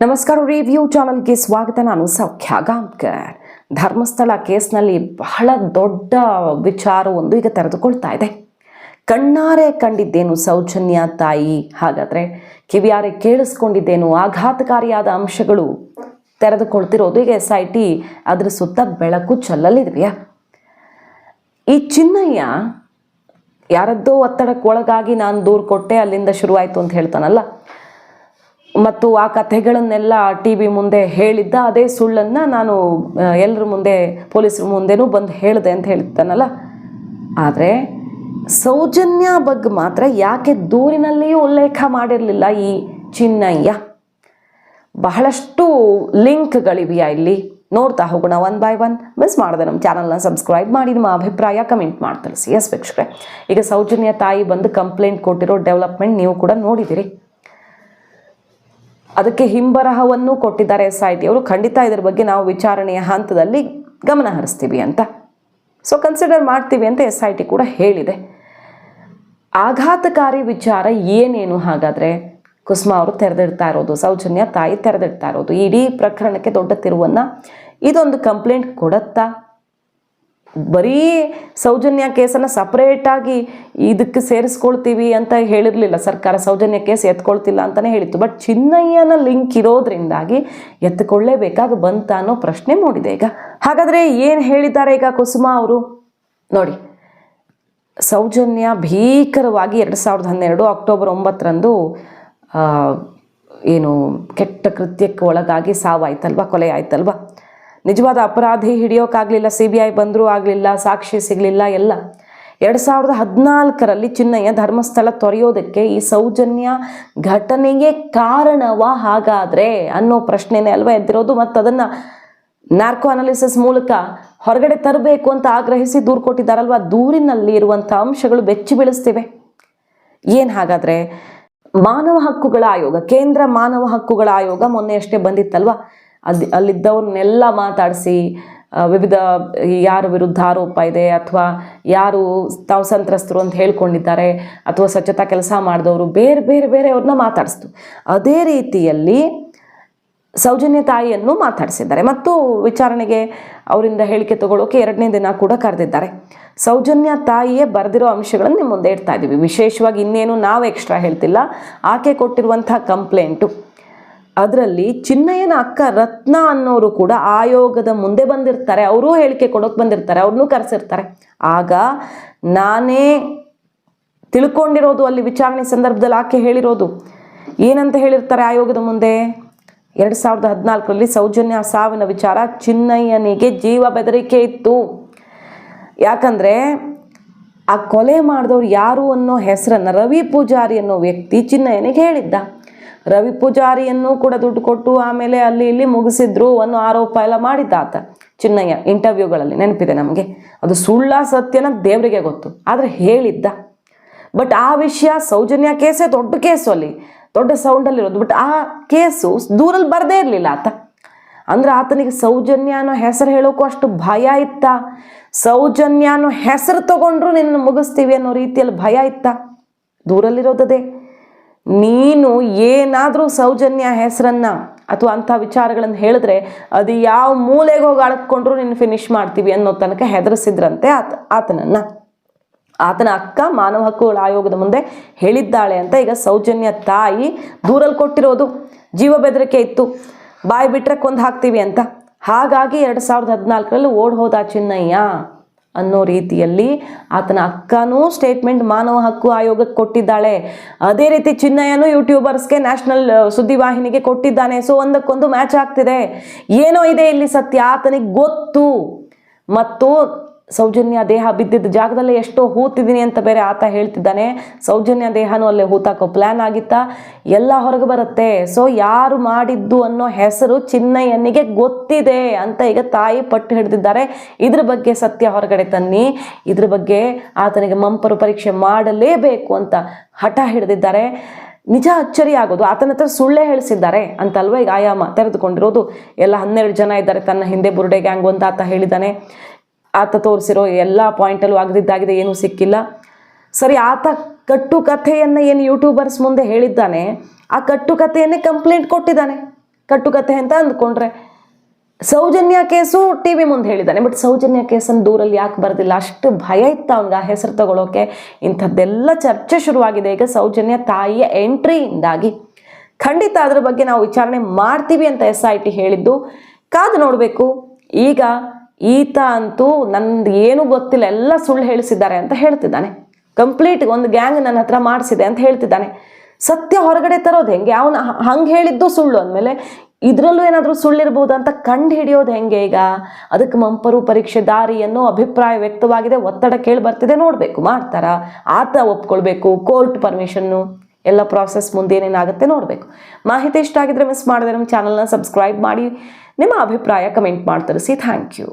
ನಮಸ್ಕಾರ ರಿವ್ಯೂ ಚಾನಲ್ಗೆ ಸ್ವಾಗತ. ನಾನು ಸೌಖ್ಯ ಗಾಂಕರ್ ಧರ್ಮಸ್ಥಳ ಕೇಸ್ನಲ್ಲಿ ಬಹಳ ದೊಡ್ಡ ವಿಚಾರ ಒಂದು ಈಗ ತೆರೆದುಕೊಳ್ತಾ ಇದೆ. ಕಣ್ಣಾರೆ ಕಂಡಿದ್ದೇನು ಸೌಜನ್ಯ ತಾಯಿ? ಹಾಗಾದ್ರೆ ಕಿವಿಯಾರೆ ಕೇಳಿಸ್ಕೊಂಡಿದ್ದೇನು ಆಘಾತಕಾರಿಯಾದ ಅಂಶಗಳು ತೆರೆದುಕೊಳ್ತಿರೋದು? ಈಗ ಎಸ್ ಐ ಅದ್ರ ಸುತ್ತ ಬೆಳಕು ಚೆಲ್ಲಲಿದೆಯಾ? ಈ ಚಿನ್ನಯ್ಯ ಯಾರದ್ದೋ ಒತ್ತಡಕ್ಕೊಳಗಾಗಿ ನಾನು ದೂರು ಕೊಟ್ಟೆ, ಅಲ್ಲಿಂದ ಶುರುವಾಯಿತು ಅಂತ ಹೇಳ್ತಾನಲ್ಲ? ಮತ್ತು ಆ ಕಥೆಗಳನ್ನೆಲ್ಲ ಟಿ ವಿ ಮುಂದೆ ಹೇಳಿದ್ದ, ಅದೇ ಸುಳ್ಳನ್ನು ನಾನು ಎಲ್ಲರ ಮುಂದೆ, ಪೊಲೀಸರ ಮುಂದೆನೂ ಬಂದು ಹೇಳಿದೆ ಅಂತ ಹೇಳ್ತಾನಲ್ಲ ಆದರೆ ಸೌಜನ್ಯ ಬಗ್ಗೆ ಮಾತ್ರ ಯಾಕೆ ದೂರಿನಲ್ಲಿಯೂ ಉಲ್ಲೇಖ ಮಾಡಿರಲಿಲ್ಲ ಈ ಚಿನ್ನಯ್ಯ? ಬಹಳಷ್ಟು ಲಿಂಕ್ಗಳಿವೆಯಾ ಇಲ್ಲಿ? ನೋಡ್ತಾ ಹೋಗೋಣ ಒನ್ ಬೈ ಒನ್. ಮಿಸ್ ಮಾಡಿದೆ ನಮ್ಮ ಚಾನಲ್ನ ಸಬ್ಸ್ಕ್ರೈಬ್ ಮಾಡಿ, ನಿಮ್ಮ ಅಭಿಪ್ರಾಯ ಕಮೆಂಟ್ ಮಾಡಿ ತಿಳಿಸಿ. ಎಸ್ ವೀಕ್ಷಕರೇ, ಈಗ ಸೌಜನ್ಯ ತಾಯಿ ಬಂದು ಕಂಪ್ಲೇಂಟ್ ಕೊಟ್ಟಿರೋ ಡೆವಲಪ್ಮೆಂಟ್ ನೀವು ಕೂಡ ನೋಡಿದಿರಿ ಅದಕ್ಕೆ ಹಿಂಬರಹವನ್ನು ಕೊಟ್ಟಿದ್ದಾರೆ ಎಸ್ ಐ ಟಿ ಅವರು. ಖಂಡಿತ ಇದರ ಬಗ್ಗೆ ನಾವು ವಿಚಾರಣೆಯ ಹಂತದಲ್ಲಿ ಗಮನ ಹರಿಸ್ತೀವಿ ಅಂತ. ಸೊ ಕನ್ಸಿಡರ್ ಮಾಡ್ತೀವಿ ಅಂತ ಎಸ್ ಐ ಟಿ ಕೂಡ ಹೇಳಿದೆ. ಆಘಾತಕಾರಿ ವಿಚಾರ ಏನೇನು? ಹಾಗಾದರೆ ಕುಸುಮ ಅವರು ತೆರೆದಿಡ್ತಾ ಇರೋದು, ಸೌಜನ್ಯ ತಾಯಿ ತೆರೆದಿಡ್ತಾ ಇರೋದು, ಇಡೀ ಪ್ರಕರಣಕ್ಕೆ ದೊಡ್ಡ ತಿರುವನ್ನು ಇದೊಂದು ಕಂಪ್ಲೇಂಟ್ ಕೊಡತ್ತಾ ಬರೀ ಸೌಜನ್ಯ ಕೇಸನ್ನು ಸಪ್ರೇಟಾಗಿ ಇದಕ್ಕೆ ಸೇರಿಸ್ಕೊಳ್ತೀವಿ ಅಂತ ಹೇಳಿರಲಿಲ್ಲ. ಸರ್ಕಾರ ಸೌಜನ್ಯ ಕೇಸ್ ಎತ್ಕೊಳ್ತಿಲ್ಲ ಅಂತಲೇ ಹೇಳಿತ್ತು. ಬಟ್ ಚಿನ್ನಯ್ಯನ ಲಿಂಕ್ ಇರೋದ್ರಿಂದಾಗಿ ಎತ್ಕೊಳ್ಳೇಬೇಕಾಗಿ ಬಂತ ಅನ್ನೋ ಪ್ರಶ್ನೆ ಮೂಡಿದೆ ಈಗ. ಹಾಗಾದರೆ ಏನು ಹೇಳಿದ್ದಾರೆ ಈಗ ಕುಸುಮ ಅವರು? ನೋಡಿ, ಸೌಜನ್ಯ ಭೀಕರವಾಗಿ ಎರಡು ಸಾವಿರದ ಹನ್ನೆರಡು ಅಕ್ಟೋಬರ್ ಒಂಬತ್ತರಂದು ಏನು ಕೆಟ್ಟ ಕೃತ್ಯಕ್ಕೆ ಒಳಗಾಗಿ ಸಾವಾಯ್ತಲ್ವ, ಕೊಲೆ ಆಯ್ತಲ್ವ? ನಿಜವಾದ ಅಪರಾಧಿ ಹಿಡಿಯೋಕ್ಕಾಗಲಿಲ್ಲ ಸಿ ಬಿ ಐ ಬಂದರೂ ಆಗಲಿಲ್ಲ, ಸಾಕ್ಷಿ ಸಿಗಲಿಲ್ಲ, ಎಲ್ಲ. ಎರಡು ಸಾವಿರದ ಹದಿನಾಲ್ಕರಲ್ಲಿ ಚಿನ್ನಯ್ಯ ಧರ್ಮಸ್ಥಳ ತೊರೆಯೋದಕ್ಕೆ ಈ ಸೌಜನ್ಯ ಘಟನೆಗೆ ಕಾರಣವ ಹಾಗಾದರೆ ಅನ್ನೋ ಪ್ರಶ್ನೆನೇ ಅಲ್ವಾ ಎದ್ದಿರೋದು? ಮತ್ತು ಅದನ್ನು ನಾರ್ಕೋ ಅನಾಲಿಸಿಸ್ ಮೂಲಕ ಹೊರಗಡೆ ತರಬೇಕು ಅಂತ ಆಗ್ರಹಿಸಿ ದೂರು ಕೊಟ್ಟಿದ್ದಾರಲ್ವ? ದೂರಿನಲ್ಲಿ ಇರುವಂಥ ಅಂಶಗಳು ಬೆಚ್ಚಿ ಬೀಳಿಸ್ತಿವೆ. ಏನು ಹಾಗಾದರೆ? ಮಾನವ ಹಕ್ಕುಗಳ ಆಯೋಗ, ಕೇಂದ್ರ ಮಾನವ ಹಕ್ಕುಗಳ ಆಯೋಗ ಮೊನ್ನೆಯಷ್ಟೇ ಬಂದಿತ್ತಲ್ವ? ಅಲ್ಲಿ ಅಲ್ಲಿದ್ದವ್ರನ್ನೆಲ್ಲ ಮಾತಾಡಿಸಿ ವಿವಿಧ ಯಾರ ವಿರುದ್ಧ ಆರೋಪ ಇದೆ ಅಥವಾ ಯಾರು ತಾವು ಸಂತ್ರಸ್ತರು ಅಂತ ಹೇಳ್ಕೊಂಡಿದ್ದಾರೆ ಅಥವಾ ಸ್ವಚ್ಛತಾ ಕೆಲಸ ಮಾಡಿದವರು ಬೇರೆ ಬೇರೆ ಬೇರೆ ಅವ್ರನ್ನ ಮಾತಾಡಿಸ್ತು ಅದೇ ರೀತಿಯಲ್ಲಿ ಸೌಜನ್ಯ ತಾಯಿಯನ್ನು ಮಾತಾಡಿಸಿದ್ದಾರೆ. ಮತ್ತು ವಿಚಾರಣೆಗೆ ಅವರಿಂದ ಹೇಳಿಕೆ ತಗೊಳ್ಳೋಕೆ ಎರಡನೇ ದಿನ ಕೂಡ ಕರೆದಿದ್ದಾರೆ. ಸೌಜನ್ಯ ತಾಯಿಯೇ ಬರೆದಿರೋ ಅಂಶಗಳನ್ನು ನಿಮ್ಮ ಮುಂದೆ ಇಡ್ತಾ ಇದ್ದೀವಿ. ವಿಶೇಷವಾಗಿ ಇನ್ನೇನು ನಾವು ಎಕ್ಸ್ಟ್ರಾ ಹೇಳ್ತಿಲ್ಲ. ಆಕೆ ಕೊಟ್ಟಿರುವಂಥ ಕಂಪ್ಲೇಂಟು ಅದರಲ್ಲಿ ಚಿನ್ನಯ್ಯನ ಅಕ್ಕ ರತ್ನ ಅನ್ನೋರು ಕೂಡ ಆಯೋಗದ ಮುಂದೆ ಬಂದಿರ್ತಾರೆ. ಅವರೂ ಹೇಳಿಕೆ ಕೊಡೋಕೆ ಬಂದಿರ್ತಾರೆ ಅವ್ರನ್ನೂ ಕರೆಸಿರ್ತಾರೆ. ಆಗ ನಾನೇ ತಿಳ್ಕೊಂಡಿರೋದು ಅಲ್ಲಿ ವಿಚಾರಣೆ ಸಂದರ್ಭದಲ್ಲಿ ಆಕೆ ಹೇಳಿರೋದು. ಏನಂತ ಹೇಳಿರ್ತಾರೆ ಆಯೋಗದ ಮುಂದೆ? ಎರಡು ಸಾವಿರದ ಹದಿನಾಲ್ಕರಲ್ಲಿ ಸೌಜನ್ಯ ಸಾವಿನ ವಿಚಾರ. ಚಿನ್ನಯ್ಯನಿಗೆ ಜೀವ ಬೆದರಿಕೆ ಇತ್ತು. ಯಾಕಂದರೆ ಆ ಕೊಲೆ ಮಾಡಿದವ್ರು ಯಾರು ಅನ್ನೋ ಹೆಸರನ್ನು ರವಿ ಪೂಜಾರಿ ಅನ್ನೋ ವ್ಯಕ್ತಿ ಚಿನ್ನಯ್ಯನಿಗೆ ಹೇಳಿದ್ದ. ರವಿ ಪೂಜಾರಿಯನ್ನು ಕೂಡ ದುಡ್ಡು ಕೊಟ್ಟು ಆಮೇಲೆ ಅಲ್ಲಿ ಇಲ್ಲಿ ಮುಗಿಸಿದ್ರು ಅನ್ನೋ ಆರೋಪ ಎಲ್ಲ ಮಾಡಿದ್ದ ಆತ ಚಿನ್ನಯ್ಯ ಇಂಟರ್ವ್ಯೂಗಳಲ್ಲಿ ನೆನಪಿದೆ ನಮಗೆ. ಅದು ಸುಳ್ಳ ಸತ್ಯನ ದೇವರಿಗೆ ಗೊತ್ತು. ಆದರೆ ಹೇಳಿದ್ದ. ಬಟ್ ಆ ವಿಷಯ ಸೌಜನ್ಯ ಕೇಸೇ ದೊಡ್ಡ ಕೇಸು ಅಲ್ಲಿ. ದೊಡ್ಡ ಸೌಂಡಲ್ಲಿರೋದು ಬಟ್ ಆ ಕೇಸು ದೂರಲ್ಲಿ ಬರದೇ ಇರಲಿಲ್ಲ ಆತ. ಅಂದ್ರೆ ಆತನಿಗೆ ಸೌಜನ್ಯ ಅನ್ನೋ ಹೆಸರು ಹೇಳೋಕ್ಕೂ ಅಷ್ಟು ಭಯ ಇತ್ತ. ಸೌಜನ್ಯ ಅನ್ನೋ ಹೆಸರು ತಗೊಂಡ್ರು ನಿನ್ನ ಮುಗಿಸ್ತೀವಿ ಅನ್ನೋ ರೀತಿಯಲ್ಲಿ ಭಯ ಇತ್ತ. ದೂರಲ್ಲಿರೋದದೇ. ನೀನು ಏನಾದರೂ ಸೌಜನ್ಯ ಹೆಸರನ್ನ ಅಥವಾ ಅಂಥ ವಿಚಾರಗಳನ್ನು ಹೇಳಿದ್ರೆ ಅದು ಯಾವ ಮೂಲೆಗೆ ಹೋಗಿ ಅಳತ್ಕೊಂಡ್ರು ನಿನ್ನ ಫಿನಿಶ್ ಮಾಡ್ತೀವಿ ಅನ್ನೋ ತನಕ ಹೆದರಿಸಿದ್ರಂತೆ ಆತ, ಆತನನ್ನು. ಆತನ ಅಕ್ಕ ಮಾನವ ಹಕ್ಕುಗಳ ಆಯೋಗದ ಮುಂದೆ ಹೇಳಿದ್ದಾಳೆ ಅಂತ ಈಗ ಸೌಜನ್ಯ ತಾಯಿ ದೂರಲ್ಲಿ ಕೊಟ್ಟಿರೋದು ಜೀವ ಬೆದರಿಕೆ ಇತ್ತು. ಬಾಯಿ ಬಿಟ್ರೆ ಕೊಂದು ಹಾಕ್ತೀವಿ ಅಂತ. ಹಾಗಾಗಿ ಎರಡು ಸಾವಿರದ ಹದಿನಾಲ್ಕರಲ್ಲಿ ಓಡ್ ಹೋದ ಚಿನ್ನಯ್ಯ. ಅನ್ನೋ ರೀತಿಯಲ್ಲಿ ಆತನ ಅಕ್ಕನೂ ಸ್ಟೇಟ್ಮೆಂಟ್ ಮಾನವ ಹಕ್ಕು ಆಯೋಗಕ್ಕೆ ಕೊಟ್ಟಿದ್ದಾಳೆ. ಅದೇ ರೀತಿ ಚಿನ್ನಯ್ಯನು ಯೂಟ್ಯೂಬರ್ಸ್ಗೆ ನ್ಯಾಷನಲ್ ಸುದ್ದಿವಾಹಿನಿಗೆ ಕೊಟ್ಟಿದ್ದಾನೆ. ಸೊ ಒಂದಕ್ಕೊಂದು ಮ್ಯಾಚ್ ಆಗ್ತಿದೆ. ಏನೋ ಇದೆ ಇಲ್ಲಿ ಸತ್ಯ. ಆತನಿಗೆ ಗೊತ್ತು. ಮತ್ತು ಸೌಜನ್ಯ ದೇಹ ಬಿದ್ದಿದ್ದ ಜಾಗದಲ್ಲೇ ಎಷ್ಟೋ ಹೂತಿದ್ದೀನಿ ಅಂತ ಬೇರೆ ಆತ ಹೇಳ್ತಿದ್ದಾನೆ. ಸೌಜನ್ಯ ದೇಹನೂ ಅಲ್ಲೇ ಹೂತಾಕೋ ಪ್ಲ್ಯಾನ್ ಆಗಿತ್ತಾ. ಎಲ್ಲ ಹೊರಗೆ ಬರುತ್ತೆ. ಸೊ ಯಾರು ಮಾಡಿದ್ದು ಅನ್ನೋ ಹೆಸರು ಚಿನ್ನಯ್ಯನಿಗೆ ಗೊತ್ತಿದೆ ಅಂತ ಈಗ ತಾಯಿ ಪಟ್ಟು ಹಿಡಿದಿದ್ದಾರೆ. ಇದ್ರ ಬಗ್ಗೆ ಸತ್ಯ ಹೊರಗಡೆ ತನ್ನಿ. ಇದ್ರ ಬಗ್ಗೆ ಆತನಿಗೆ ಮಂಪರು ಪರೀಕ್ಷೆ ಮಾಡಲೇಬೇಕು ಅಂತ ಹಠ ಹಿಡಿದಿದ್ದಾರೆ. ನಿಜ ಅಚ್ಚರಿ ಆಗೋದು. ಆತನ ಹತ್ರ ಸುಳ್ಳೇ ಹೇಳಿಸಿದ್ದಾರೆ ಅಂತಲ್ವ ಈಗ ಆಯಾಮ ತೆರೆದುಕೊಂಡಿರೋದು. ಎಲ್ಲ ಹನ್ನೆರಡು ಜನ ಇದ್ದಾರೆ. ತನ್ನ ಹಿಂದೆ ಬುರುಡೆ ಗ್ಯಾಂಗು ಅಂತ ಆತ ಹೇಳಿದ್ದಾನೆ. ಆತ ತೋರಿಸಿರೋ ಎಲ್ಲ ಪಾಯಿಂಟಲ್ಲೂ ಆಗದಿದ್ದಾಗಿದೆ ಏನೂ ಸಿಕ್ಕಿಲ್ಲ. ಸರಿ, ಆತ ಕಟ್ಟು ಕಥೆಯನ್ನು ಏನು ಯೂಟ್ಯೂಬರ್ಸ್ ಮುಂದೆ ಹೇಳಿದ್ದಾನೆ, ಆ ಕಟ್ಟು ಕಥೆಯನ್ನೇ ಕಂಪ್ಲೇಂಟ್ ಕೊಟ್ಟಿದ್ದಾನೆ. ಕಟ್ಟುಕತೆ ಅಂತ ಅಂದ್ಕೊಂಡ್ರೆ, ಸೌಜನ್ಯ ಕೇಸು ಟಿ ವಿ ಮುಂದೆ ಹೇಳಿದ್ದಾನೆ. ಬಟ್ ಸೌಜನ್ಯ ಕೇಸನ್ನು ದೂರಲ್ಲಿ ಯಾಕೆ ಬರೋದಿಲ್ಲ? ಅಷ್ಟು ಭಯ ಇತ್ತು ಅವ್ನಿಗೆ ಆ ಹೆಸರು ತಗೊಳ್ಳೋಕೆ ಇಂಥದ್ದೆಲ್ಲ ಚರ್ಚೆ ಶುರುವಾಗಿದೆ. ಈಗ ಸೌಜನ್ಯ ತಾಯಿಯ ಎಂಟ್ರಿಯಿಂದಾಗಿ. ಖಂಡಿತ ಅದರ ಬಗ್ಗೆ ನಾವು ವಿಚಾರಣೆ ಮಾಡ್ತೀವಿ ಅಂತ ಎಸ್ ಐ ಟಿ ಹೇಳಿದ್ದು. ಕಾದು ನೋಡಬೇಕು. ಈಗ ಈತ ಅಂತೂ ನಂದು ಏನು ಗೊತ್ತಿಲ್ಲ, ಎಲ್ಲ ಸುಳ್ಳು ಹೇಳಿಸಿದ್ದಾರೆ ಅಂತ ಹೇಳ್ತಿದ್ದಾನೆ. ಕಂಪ್ಲೀಟ್ ಒಂದು ಗ್ಯಾಂಗ್ ನನ್ನ ಹತ್ರ ಮಾಡಿಸಿದೆ ಅಂತ ಹೇಳ್ತಿದ್ದಾನೆ. ಸತ್ಯ ಹೊರಗಡೆ ತರೋದು ಹೆಂಗೆ? ಅವನು ಹಂಗೆ ಹೇಳಿದ್ದು ಸುಳ್ಳು ಅಂದಮೇಲೆ ಇದರಲ್ಲೂ ಏನಾದರೂ ಸುಳ್ಳಿರ್ಬೋದು ಅಂತ ಕಂಡು ಹಿಡಿಯೋದು ಹೆಂಗೆ ಈಗ? ಅದಕ್ಕೆ ಮಂಪರು ಪರೀಕ್ಷೆ ದಾರಿ ಅನ್ನೋ ಅಭಿಪ್ರಾಯ ವ್ಯಕ್ತವಾಗಿದೆ. ಒತ್ತಡ ಕೇಳಿ ಬರ್ತಿದೆ. ನೋಡಬೇಕು. ಮಾಡ್ತಾರಾ? ಆತ ಒಪ್ಕೊಳ್ಬೇಕು. ಕೋರ್ಟ್ ಪರ್ಮಿಷನ್ನು ಎಲ್ಲ ಪ್ರಾಸೆಸ್ ಮುಂದೇನೇನಾಗುತ್ತೆ ನೋಡಬೇಕು. ಮಾಹಿತಿ ಇಷ್ಟ ಆಗಿದ್ರೆ ಮಿಸ್ ಮಾಡಿದ್ರೆ ನಮ್ಮ ಚಾನಲ್ನ ಸಬ್ಸ್ಕ್ರೈಬ್ ಮಾಡಿ. ನಿಮ್ಮ ಅಭಿಪ್ರಾಯ ಕಮೆಂಟ್ ಮಾಡಿ ತಿಳಿಸಿ ಥ್ಯಾಂಕ್ ಯು